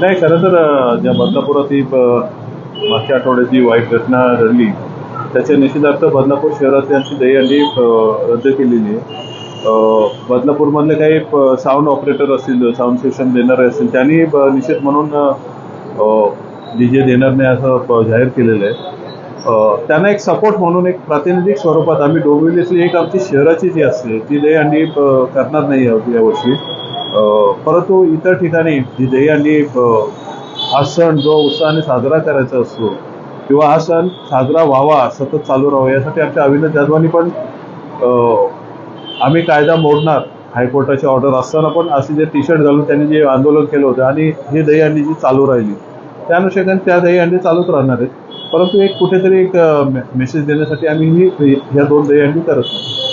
नाही खरं तर ज्या बदलापुरात ही मागच्या आठवड्यात जी वाईट घटना घडली त्याच्या निषेधार्थ बदलापूर शहरातल्यांची दहीहंडी रद्द केलेली आहे. बदलापूरमधले काही साऊंड ऑपरेटर असतील साऊंड सिस्टम देणारे असतील त्यांनी ब- निषेध म्हणून डी जे देणार नाही असं प- जाहीर केलेलं आहे. त्यांना एक सपोर्ट म्हणून एक प्रातिनिधिक स्वरूपात आम्ही डोंबिवलीतली एक आमची शहराची जी असते ती दहीहंडी करणार नाही आहोत यावर्षी अं, परंतु इतर ठिकाणी जी दहीहंडी हा सण जो उत्साहाने साजरा करायचा असतो किंवा हा सण साजरा व्हावा सतत चालू राहावा यासाठी आमच्या अविनाश जाधवानी पण आम्ही कायदा मोडणार हायकोर्टाची ऑर्डर असताना पण असे जे टी शर्ट घालून त्यांनी जे आंदोलन केलं होतं आणि ही दहीहंडी जी चालू राहिली त्या अनुषंगाने त्या दहीहंडी चालूच राहणार आहेत. परंतु एक कुठेतरी एक मेसेज देण्यासाठी आम्ही ही ह्या दोन दहीहंडी करत नाही.